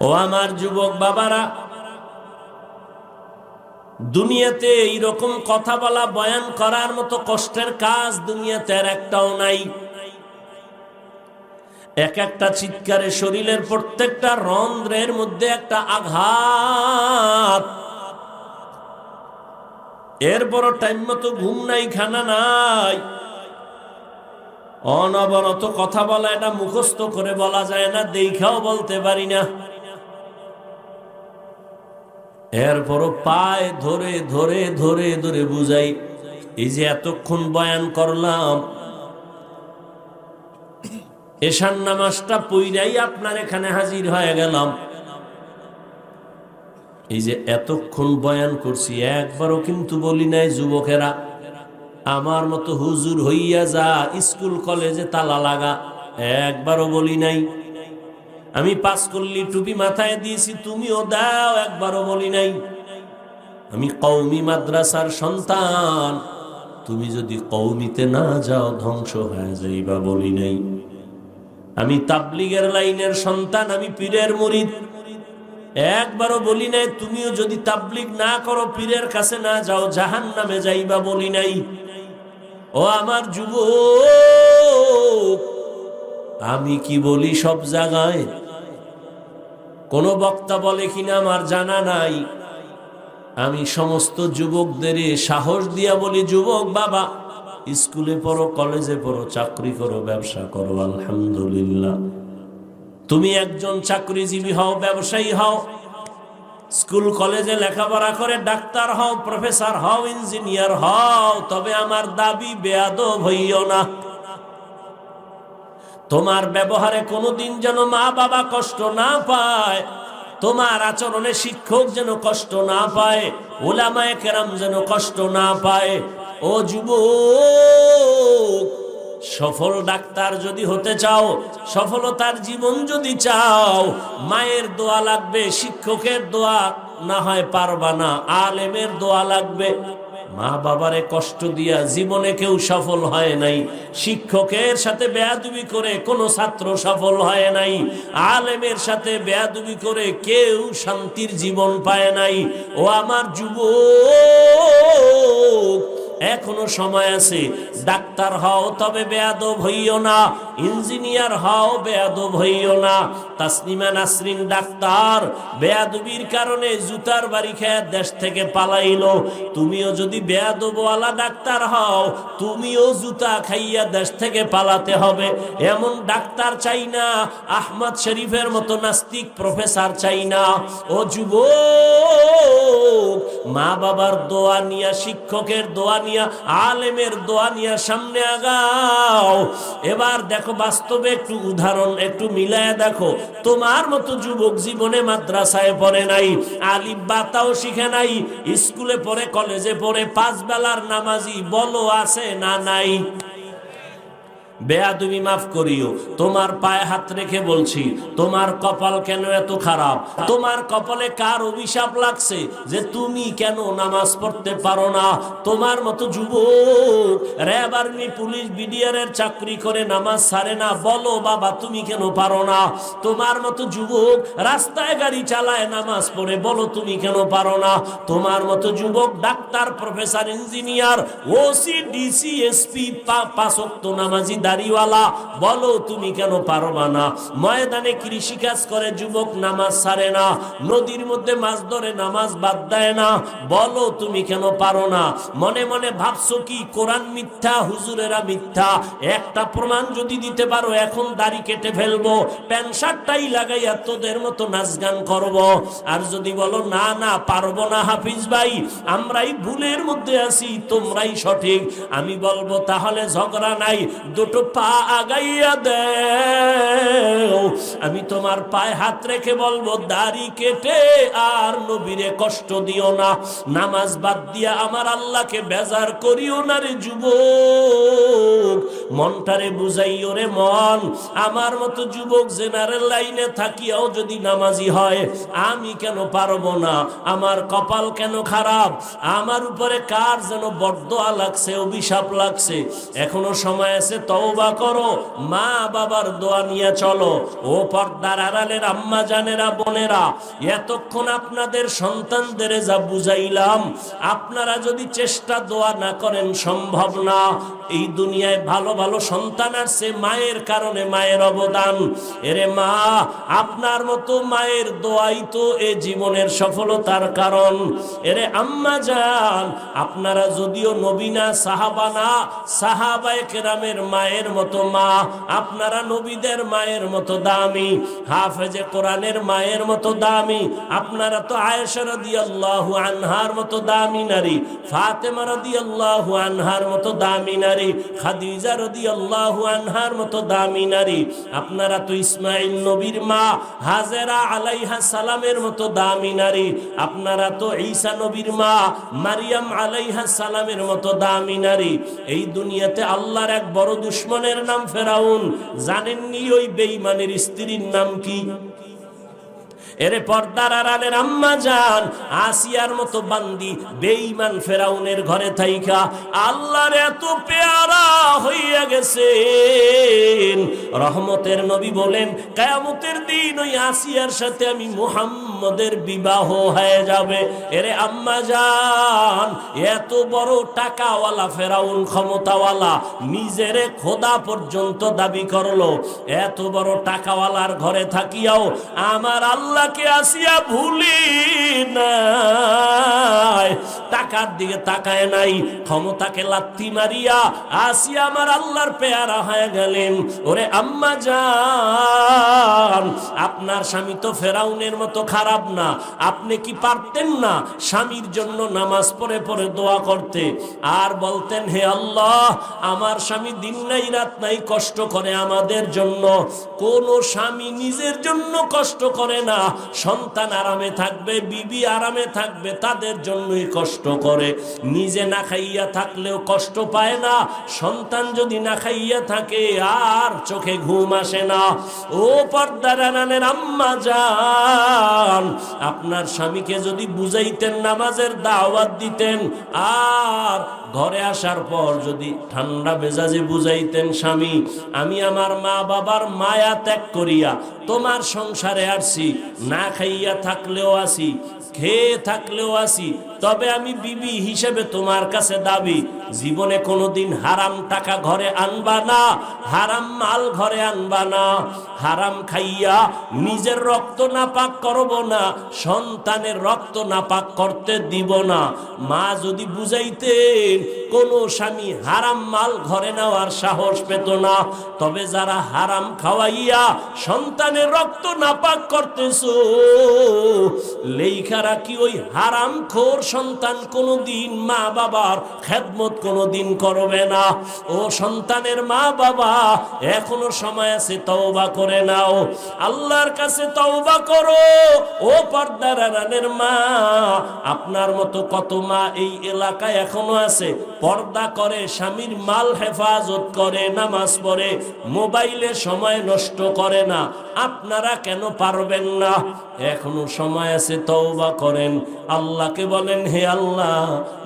ও আমার যুবক বাবারা, দুনিয়াতে এইরকম কথা বলা, বয়ান করার মতো কষ্টের কাজ দুনিয়াতে আর একটাও নাই। এক একটা চিৎকারে শরীরের প্রত্যেকটা রন্ধ্রের মধ্যে একটা আঘাত। এরপর টাইম মতো ঘুম নাই, খানা নাই। অনবরত কথা বলা, এটা মুখস্থ করে বলা যায় না দেখাও বলতে পারি না। এরপরও পায় ধরে ধরে ধরে ধরে বুঝাই, এই যে এতক্ষণ বয়ান করলাম এশান নামাজটা পইরাই আপনার এখানে হাজির হয়ে গেলাম। এই যে এতক্ষণ বয়ান করছি, একবারও কিন্তু বলি নাই যুবকেরা, আমার মতো হুজুর হইয়া যা, স্কুল, কলেজে তালা লাগা, একবারও বলি নাই। আমি পাস করলি, টুপি মাথায় দিয়েছি, তুমিও দাও, একবারও বলি নাই। আমি কৌমি মাদ্রাসার সন্তান, তুমি যদি কৌমিতে না যাও, ধ্বংস হয়ে যাইবা বলি নাই। আমি তাবলিগের লাইনের সন্তান, আমি পীরের মুরিদ। একবারও বলি নাই, তুমিও যদি তাবলিগ না করো, পীরের কাছে না যাও জাহান নামে যাইবা বলি নাই। ও আমার যুব আমি কি বলি সব জায়গায়? কোন বক্তা বলে কিনা আমার জানা নাই। আমি সমস্ত যুবকদের সাহস দিয়া বলি, যুবক, বাবা, স্কুলে পড়ো, কলেজে পড়ো, চাকরি করো, ব্যবসা করো, আলহামদুলিল্লাহ। তুমি একজন চাকরিজীবী হও, ব্যবসায়ী হও, স্কুল, কলেজে লেখাপড়া করে ডাক্তার হও, প্রফেসর হও, ইঞ্জিনিয়ার হও, তবে আমার দাবি বেয়াদব হইও না। তোমার ব্যবহারে কোনোদিন যেন মা বাবা কষ্ট না পায়, তোমার আচরণে শিক্ষক যেন কষ্ট না পায় ওলামায় কেরাম যেন কষ্ট না পায়। ও যুবক, সফল ডাক্তার যদি হতে চাও, সফলতার জীবন যদি চাও, মায়ের দোয়া লাগবে, শিক্ষকের দোয়া না হয় পারবা না, আলেমের দোয়া লাগবে। মা বাবারে কষ্ট দিয়া জীবনে কেউ সফল হয় নাই। শিক্ষকের সাথে বেয়াদুবি করে কোনো ছাত্র সফল হয় নাই। আলেমের সাথে বেয়াদুবি করে কেউ শান্তির জীবন পায় নাই। ও আমার যুবক এখনও সময় আছে। ডাক্তার হও, তবে বেয়াদব হইও না। ইঞ্জিনিয়ার হও, বেয়াদব হইও না। তাসনিমা নাসরিন ডাক্তার, বেয়াদবির কারণে জুতার বাড়ি খেয়ে দেশ থেকে পালাইলো। তুমিও যদি বেয়াদবওয়ালা ডাক্তার হও, তুমিও জুতা খাইয়া দেশ থেকে পালাতে হবে। এমন ডাক্তার চাই না, আহমদ শরীফের মতো নাস্তিক প্রফেসর চাই না। ও যুবক মা বাবার দোয়া নিয়া শিক্ষকের দোয়া নিয়া, আলেমের দোয়া নিয়া সামনে আগাও। এবার দেখো, বাস্তবে একটু উদাহরণ, একটু মিলায় দেখো। তোমার মতো যুবক জীবনে মাদ্রাসায় পড়ে নাই, আলিফ বাতাও শিখে নাই, স্কুলে পড়ে, কলেজে পড়ে, পাঁচ বেলার নামাজি বলো আছে না নাই? বেয়া তুমি মাফ করিও। তোমার পায়ে হাত রেখে বলছি, তোমার কপাল কেন এত খারাপ? তোমার কপালে কার অভিশাপ লাগছে যে তুমি কেন নামাজ পড়তে পারো না? তোমার মতো যুবক, র্যাব আর্মি, পুলিশ চাকরি করে নামাজ ছাড়ে না। বলো বাবা, তুমি কেন পারো না? তোমার মতো যুবক রাস্তায় গাড়ি চালায় নামাজ পড়ে, বলো তুমি কেন পারো না? তোমার মতো যুবক doctor, professor, engineer, OC, DC, SP পাঁচক্ত নামাজি দাড়িওয়ালা, বলো তুমি কেন পারবা না? ময়দানে কৃষিকাজ করে, যুবক নামাজ ছাড়ে না, নদীর মধ্যে মাছ ধরে, নামাজ বাদ দেয় না, বলো তুমি কেন পারো না? মনে মনে ভাবছ কি, কোরআন মিথ্যা, হুজুরেরা মিথ্যা, একটা প্রমাণ যদি দিতে পারো, এখন দাড়ি কেটে ফেলব, প্যান্ট শার্টটাই লাগাইয়া তোদের মতো নাচ গান করব। আর যদি বলো, না না, পারব না হাফিজ ভাই, আমরাই ভুলের মধ্যে আছি, তোমরাই সঠিক। আমি বলব, তাহলে ঝগড়া নাই, দুটো পা আগাইয়া দেও। আমি তোমার পায়ে হাত রেখে বলব, দাড়ি কেটে আর নবীরে কষ্ট দিও না। নামাজ বাদ দিয়া আমার আল্লাহকে বেজার করিও না রে যুবক। মনটারে বুঝাইও রে মন। আমার মতো যুবক জেনারেল লাইনে থাকিয়াও যদি নামাজি হয়, আমি কেন পারব না? আমার কপাল কেন খারাপ? আমার উপরে কার যেন বরদোয়া লাগছে অভিশাপ লাগছে? এখনও সময় আছে তও তওবা করো। মা বাবার দোয়া নিয়ে চলো। ও পর্দার আড়ালের আম্মা জানেরা, বোনেরা, এতক্ষণ আপনাদের সন্তানদের যা বুঝাইলাম, আপনারা যদি চেষ্টা দোয়া না করেন সম্ভব না। এই দুনিয়ায় ভালো ভালো সন্তান আসছে, মায়ের কারণে মায়ের অবদান। এরে মা, আপনার মতো মায়ের দোয়াই তো এ জীবনের সফলতার কারণ। এরে আম্মা যান আপনারা যদিও নবীনা সাহাবানা সাহাবায়ে কেরামের মায়ের মতো মা, আপনারা নবীদের মায়ের মতো দামি, হাফেজে কোরআনের মায়ের মতো দামি, আপনারা তো আয়েশা রাদিয়াল্লাহু আনহার মতো দামি নারী, ফাতেমা রাদিয়াল্লাহু আনহার মতো দামি নারী, খাদিজা রাদিয়াল্লাহু আনহার মতো দামি নারী, আপনারা তো ইসমাইল নবীর মা, হাজেরা আলাইহা সালামের মতো দামি নারী, আপনারা তো ঈসা নবীর মা, মারিয়াম আলাইহা সালামের মতো দামি নারী, এই দুনিয়াতে আল্লাহর এক বড় দুশ্মনের নাম ফেরাউন। জানেননি ওই বেইমানের স্ত্রীর নাম কি? এরে পর্দার আড়ালের আম্মা যান আসিয়ার মতো বান্দি, বেঈমান ফেরাউনের ঘরে থাইকা, আল্লাহর এত পেয়ারা হইয়া গেছে রহমতের নবী বলেন, কায়ামতের দিন ওই আসিয়ার সাথে আমি মুহাম্মদের বিবাহ হয়ে যাবে। এরে আম্মা যান এত বড় টাকাওয়ালা ফেরাউন ক্ষমতাওয়ালা নিজেরে খোদা পর্যন্ত দাবি করল। এত বড় টাকাওয়ালার ঘরে থাকিয়াও আমার আল্লাহকে আসিয়া ভুলি নাই। টাকার দিকে তাকায় নাই, ক্ষমতাকে লাত্তি মারিয়া আসিয়া আমার আল্লাহর পেয়ারা হয়ে গেলেন। ওরে আম্মা যান আপনার স্বামী তো ফেরাউনের মতো খারাপ না, আপনি কি পারতেন না স্বামীর জন্য নামাজ পড়ে পড়ে দোয়া করতে? আর বলতেন, হে আল্লাহ, আমার স্বামী দিন নাই, রাত নাই, কষ্ট করে আমাদের জন্য। কোন স্বামী নিজের জন্য কষ্ট করে না সন্তান আরামে থাকবে, বিবি আরামে থাকবে, তাদের জন্যই কষ্ট করে। নিজে না খাইয়া থাকলেও কষ্ট পায় না, সন্তান যদি না খাইয়া থাকে, আর চোখে ঘুম আসে না। ও পর্দার আনানের আম্মা যান আপনার স্বামীকে যদি বুঝাইতেন, নামাজের দাওয়াত দিতেন, আর ঘরে আসার পর যদি ঠান্ডা বেজাজে বুঝাইতেন, স্বামী, আমি আমার মা বাবার মায়া ত্যাগ করিয়া তোমার সংসারে আসছি না খাইয়া থাকলেও আসি, খেয়ে থাকলেও আসি তবে আমি বিবি হিসেবে তোমার কাছে দাবি, জীবনে কোনোদিন হারাম টাকা ঘরে আনবা না, হারাম মাল ঘরে আনবা না। হারাম খাইয়া নিজের রক্ত নাপাক করব না, সন্তানের রক্ত নাপাক করতে দিব না। মা যদি বুঝাইতেন, কোন স্বামী হারাম মাল ঘরে নেওয়ার সাহস পেত না। তবে যারা হারাম খাওয়াইয়া সন্তানের রক্ত নাপাক করতেছ লেখারা কি ওই হারাম খোর সন্তান কোনোদিন মা বাবার খেদমত কোনোদিন করবে না। ও সন্তানের মা বাবা, এখনও সময় আছে তওবা করে নাও। আল্লাহর কাছে তওবা করো। ও পর্দার আড়ালের মা, আপনার মতো কত মা এই এলাকায় এখনও আছে? পর্দা করে, স্বামীর মাল হেফাজত করে, নামাজ পড়ে, মোবাইলে সময় নষ্ট করে না। আপনারা কেন পারবেন না? এখনও সময় আছে, তওবা করেন। আল্লাহকে বলেন, হে আল্লাহ,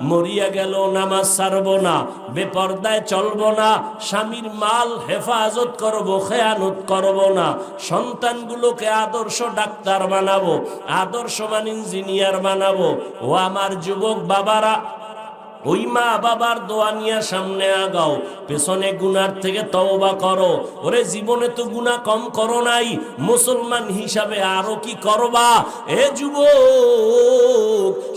মরিয়া গেল, নামাজ ছাড়ব না, বেপর্দায় চলবো না, স্বামীর মাল হেফাজত করব, খেয়ানত করব না, সন্তানগুলোকে আদর্শ ডাক্তার বানাবো আদর্শমান ইঞ্জিনিয়ার বানাবো। ও আমার যুবক বাবারা ওই মা বাবার দোয়া নিয়ে সামনে আগাও। পেছনে গুনার থেকে তওবা করো। ওরে জীবনে তো গুনাহ কম করো নাই। মুসলমান হিসাবে আরও কি করবা? এ যুব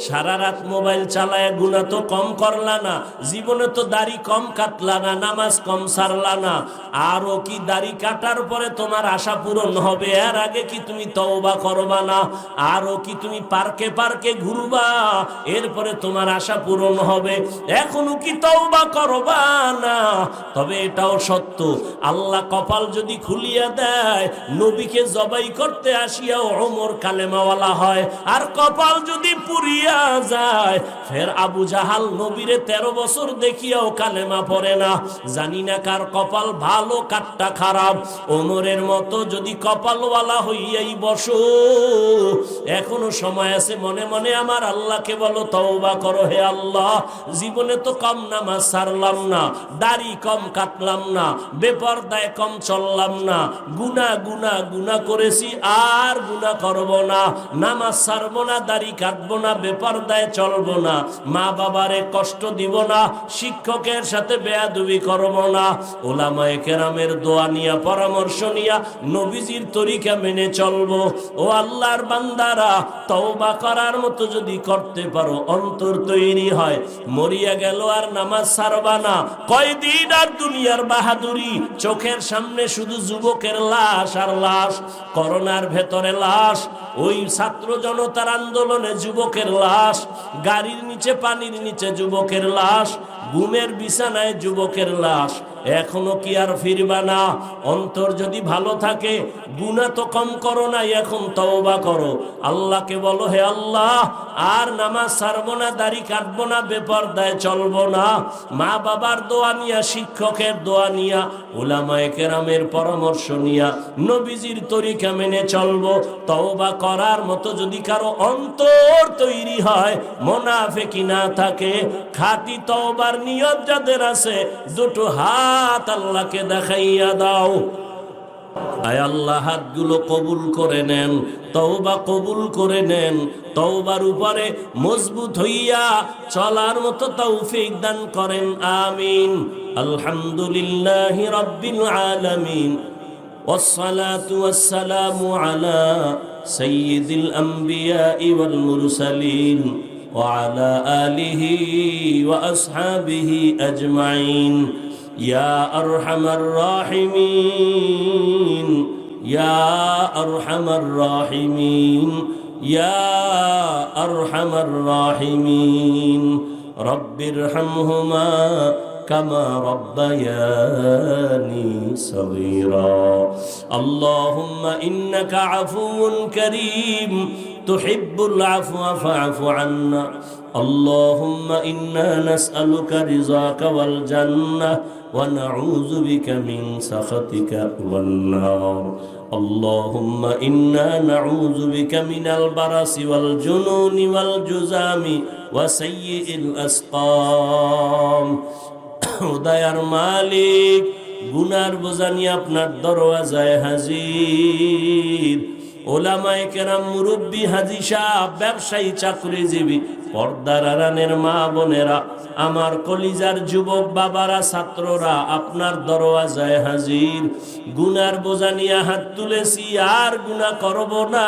সারা রাত মোবাইল চালায় গুনাহ তো কম করলা না। জীবনে তো দাড়ি কম কাটলা না, নামাজ কম সারলা না। আরও কি দাড়ি কাটার পরে তোমার আশা পূরণ হবে? এর আগে কি তুমি তওবা করবা না? আরও কি তুমি পার্কে পার্কে ঘুরবা? এরপরে তোমার আশা পূরণ হবে। এখনও কি তওবা করবা না? তবে এটাও সত্য। আল্লাহ কপাল যদি খুলিয়া দেয়, নবীকে জবাই করতে আসিয়াও ওমর কালেমাওয়ালা হয়। আর কপাল যদি পুরিয়া যায়, ফের আবু জাহাল নবীরে তেরো বছর দেখিয়াও কালেমা পড়ে না। জানি না কার কপাল ভালো কাটটা খারাপ। ওমরের মতো যদি কপালওয়ালা হইয়াই বসো। এখনও সময় আছে, মনে মনে আমার আল্লাহকে বলো, তওবা করো হে আল্লাহ। জীবনে তো কম নামাজ সারলাম না, দাড়ি কম কাটলাম না, বেপরদায় কম চললাম না, গুনা গুনা গুনা করেছি, আর গুনা করব না, নামাজ সারবো না, দাড়ি কাটবো না, বেপরদায় চলবো না, মা বাবারে কষ্ট দিব না, শিক্ষকের সাথে বেয়াদুবি করব না, ওলামায়ে কেরামের দোয়া নিয়া, পরামর্শ নিয়া, নবীজির তরিকা মেনে চলবো। ও আল্লাহর বান্দারা তওবা করার মতো যদি করতে পারো, অন্তর তৈরি হয়। মরিয়া গেল আর নামাজ সারবা না। কয়দিন আর দুনিয়ার বাহাদুরি? চোখের সামনে শুধু যুবকের লাশ আর লাশ, করোনার ভেতরে লাশ, ওই ছাত্র জনতার আন্দোলনে যুবকের লাশ, গাড়ির নিচে পানির নিচে যুবকের লাশ, ঘুমের বিছানায় যুবকের লাশ। এখনও কি আর ফিরবা না? অন্তর যদি ভালো থাকে গুণা তো কম করো না এখন তওবা করো। আল্লাহকে বলো, হে আল্লাহ, আর নামাজ ছাড়বো না, দাড়ি কাটবো না, বেপরদায় চলবো না। মা বাবার দোয়া নিয়া, শিক্ষকের দোয়া নিয়া ওলামায়ে কেরামের পরামর্শ নিয়া, নবীজির তরিকা মেনে চলবো। তওবা করার মতো যদি কারও অন্তর তৈরি হয় মোনাফেকি না থাকে, খাঁটি তওবার নিয়ত যাদের আছে, দুটো হাত আল্লাহকে দেখাইয়া দাও আয় আল্লাহ হাতগুলো কবুল করে নেন তওবা কবুল করে নেন তওবার উপরে মজবুত হইয়া চলার মতো তৌফিক দান করেন আমিন আলহামদুলিল্লাহ রাব্বিল আলামিন والصلاة والسلام على سيد الأنبياء والمرسلين وعلى آله وأصحابه أجمعين يا أرحم الراحمين يا أرحم الراحمين يا أرحم الراحمين. رب ارحمهما كما ربياني صغيرا. اللهم إنك عفو كريم تحب العفو فاعف عنا. اللهم إنا نسألك رضاك والجنة ونعوذ بك من سخطك والنار. اللهم إنا نعوذ بك من البرص والجنون والجزام وسيء الأسقام. উদয়ার মালিক, গুনার বোঝানি আপনার দরওয়াজায় হাজির। ওলামায় কেরাম মুরব্বী হাজি সাহ ব্যবসায়ী, চাকরিজীবী, পর্দার আরানের মা বোনেরা, আমার কলিজার যুবক বাবারা, ছাত্ররা, আপনার দরওয়াজায় হাজির। গুনার বোঝা নিয়ে হাত তুলেছি, আর গুনা করব না,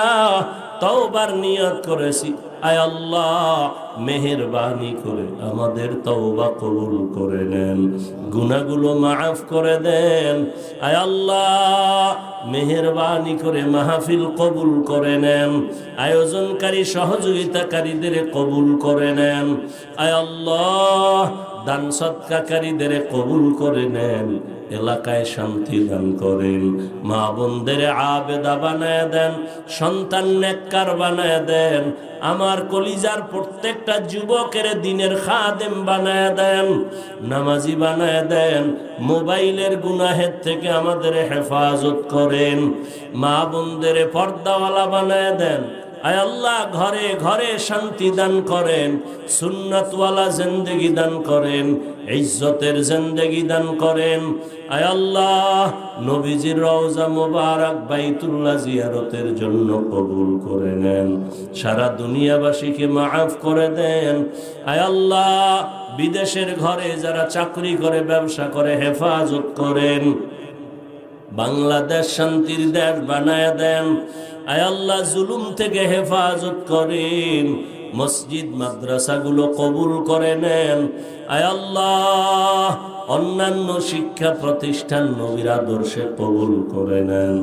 তওবার নিয়ত করেছি। আয় আল্লাহ, মেহেরবানি করে আমাদের তওবা কবুল করে নেন। গুনাহগুলো মাফ করে দেন। আয় আল্লাহ, মেহেরবানি করে মাহফিল কবুল করে নেন। আয়োজনকারী সহযোগিতাকারীদের কবুল করে নেন। আয় আল্লাহ দান সৎকাকারীদের কবুল করে নেন, এলাকায় শান্তি দান করেন, মা বোনদের আবেদা বানায় দেন, সন্তান নেককার বানায় দেন, আমার কলিজার প্রত্যেকটা যুবকের দিনের খাদেম বানায় দেন, নামাজি বানায় দেন, মোবাইলের গুনাহের থেকে আমাদের হেফাজত করেন, মা বোনদের পর্দাওয়ালা বানায় দেন আয় আল্লাহ, ঘরে ঘরে শান্তি দান করেন, সুন্নতওয়ালা জিন্দেগি দান করেন, ইজ্জতের জিন্দেগি দান করেন। আয় আল্লাহ, নবীজির রওজা মোবারক বাইতুল্লাহ জিয়ারতের জন্য কবুল করে নেন, সারা দুনিয়াবাসীকে মাফ করে দেন। আয় আল্লাহ, বিদেশের ঘরে যারা চাকরি করে, ব্যবসা করে, হেফাজত করেন। বাংলাদেশ শান্তির দেশ বানায় দেন। আয় আল্লাহ, জুলুম থেকে হেফাজত করেন। মসজিদ, মাদ্রাসাগুলো কবুল করে নেন। আয় আল্লাহ, অন্যান্য শিক্ষা প্রতিষ্ঠান নবীর আদর্শে কবুল করে নেন।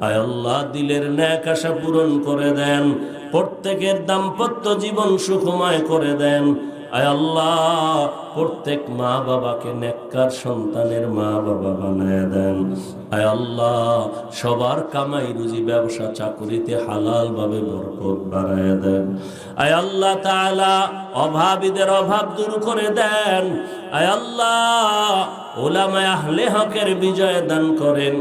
আয় আল্লাহ, দিলের ন্যাক আশা পূরণ করে দেন। প্রত্যেকের দাম্পত্য জীবন সুখময় করে দেন। আয় আল্লাহ, প্রত্যেক মা বাবাকে নেককার সন্তানের মা বাবা বানায় দেন। আয় আল্লাহ, সবার কামাই রুজি ব্যবসা চাকরিতে হালাল ভাবে বরকত বাড়ায় দেন। আয় আল্লাহ তাআলা, অভাবীদের অভাব দূর করে দেন। আয় আল্লাহ, ওলামায় আহলে হকের বিজয় দান করেন।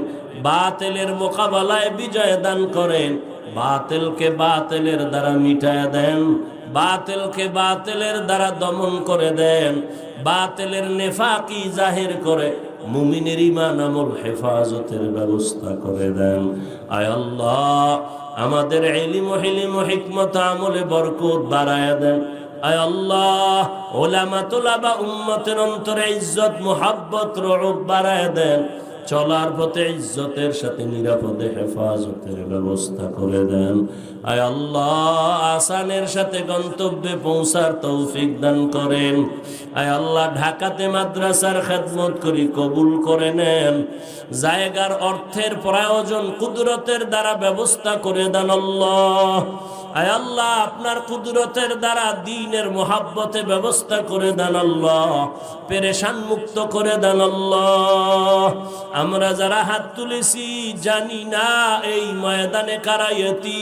বাতিলের মোকাবেলায় বিজয় দান করেন। বাতিলকে বাতিলের দ্বারা মিটায় দেন। বাতিলকে বাতিলের দ্বারা দমন করে দেন, বাতিলের নেফাকি জাহির করে মুমিনের ইমান আমল হেফাজতের ব্যবস্থা করে দেন। আয় আল্লাহ, আমাদের এলিম হিলিম হিকমত আমলে বরকত বাড়ায় দেন। আয় আল্লাহ অন্তরে ইজ্জত, মোহাব্বত রূপ বাড়ায় দেন। চলার পথে ইজ্জতের সাথে নিরাপদে হেফাজতের ব্যবস্থা করে দেন। আয় আল্লাহ, আসানের সাথে গন্তব্যে পৌঁছার তৌফিক দান করেন। আয় আল্লাহ, ঢাকাতে মাদ্রাসার খেদমত করি কবুল করে নেন। জায়গার অর্থের প্রয়োজন কুদরতের দ্বারা ব্যবস্থা করে দেন আল্লাহ। আল্লাহ, আপনার কুদরতের দ্বারা দিনের মোহাব্বতে ব্যবস্থা করে দেন আল্লাহ, পেরেশান মুক্ত করে দেন আল্লাহ। আমরা যারা হাত তুলেছি, জানি না এই ময়দানে কারাইতি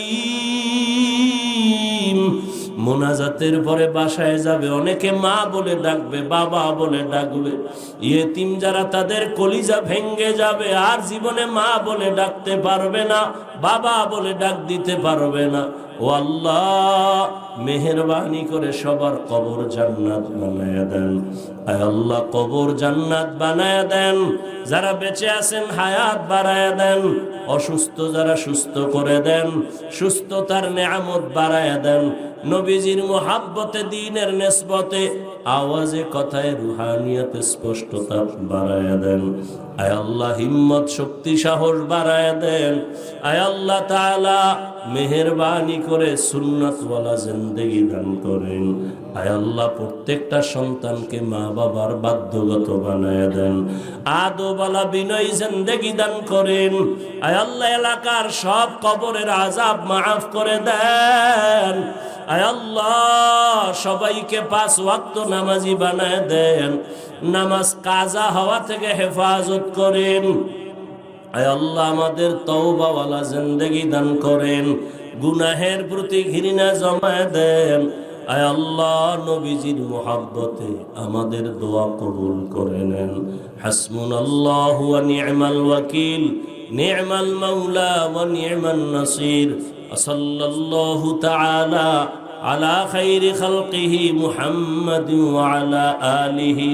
মোনাজাতের পরে বাসায় যাবে, অনেকে মা বলে ডাকবে, বাবা বলে ডাকবে। ইয়েতিম যারা তাদের কলিজা ভেঙ্গে যাবে, আর জীবনে মা বলে ডাকতে পারবে না। বাবা বলে ডাক দিতে পারবে না। ও আল্লাহ, মেহরবানি করে সবার কবর জান্নাত বানায় দেন। আল্লাহ, কবর জান্নাত বানায় দেন। যারা বেঁচে আছেন, হায়াত বাড়ায় দেন। অসুস্থ যারা সুস্থ করে দেন, সুস্থতার নেয়ামত বাড়ায় দেন। নবীজির মোহাব্বতে, দিনের নেসবতে, আওয়াজে, কথায়, রুহানিয়াতে স্পষ্টতা বাড়ায় দেন। আয় আল্লাহ হিম্মত শক্তি সাহস বাড়ায় দেন। আয় আল্লাহ তাআলা মেহেরবানি করে সুন্নাতওয়ালা জিন্দেগি দান করেন। আয় আল্লাহ প্রত্যেকটা সন্তানকে মা বাবার বাধ্যগত বানায় দেন। আদোবালা বিনয় জিন্দেগি দান করেন। আয় আল্লাহ এলাকার সব কবরের আজাব মাফ করে দেন। আয় আল্লাহ সবাইকে পাঁচ ওয়াক্ত নামাজি বানায় দেন। নামাজ কাজা হওয়া থেকে হেফাজত করেন। আল্লাহ আমাদের তৌবাওয়ালা জিন্দগি দান করেন, গুনাহের প্রতি ঘৃণা জমা দেন। আয় আল্লাহ নবীজির মোহাব্বতে আমাদের দোয়া কবুল করে নেন। হাসমুন আল্লাহ নিয়মাল ওয়াকিল নিয়মাল মাওলা ওয়া নিয়মান নাসির। সাল্লাল্লাহু তাআলা আলা খাইরি খালকিহি মুহাম্মাদ ওয়া আলা আলিহি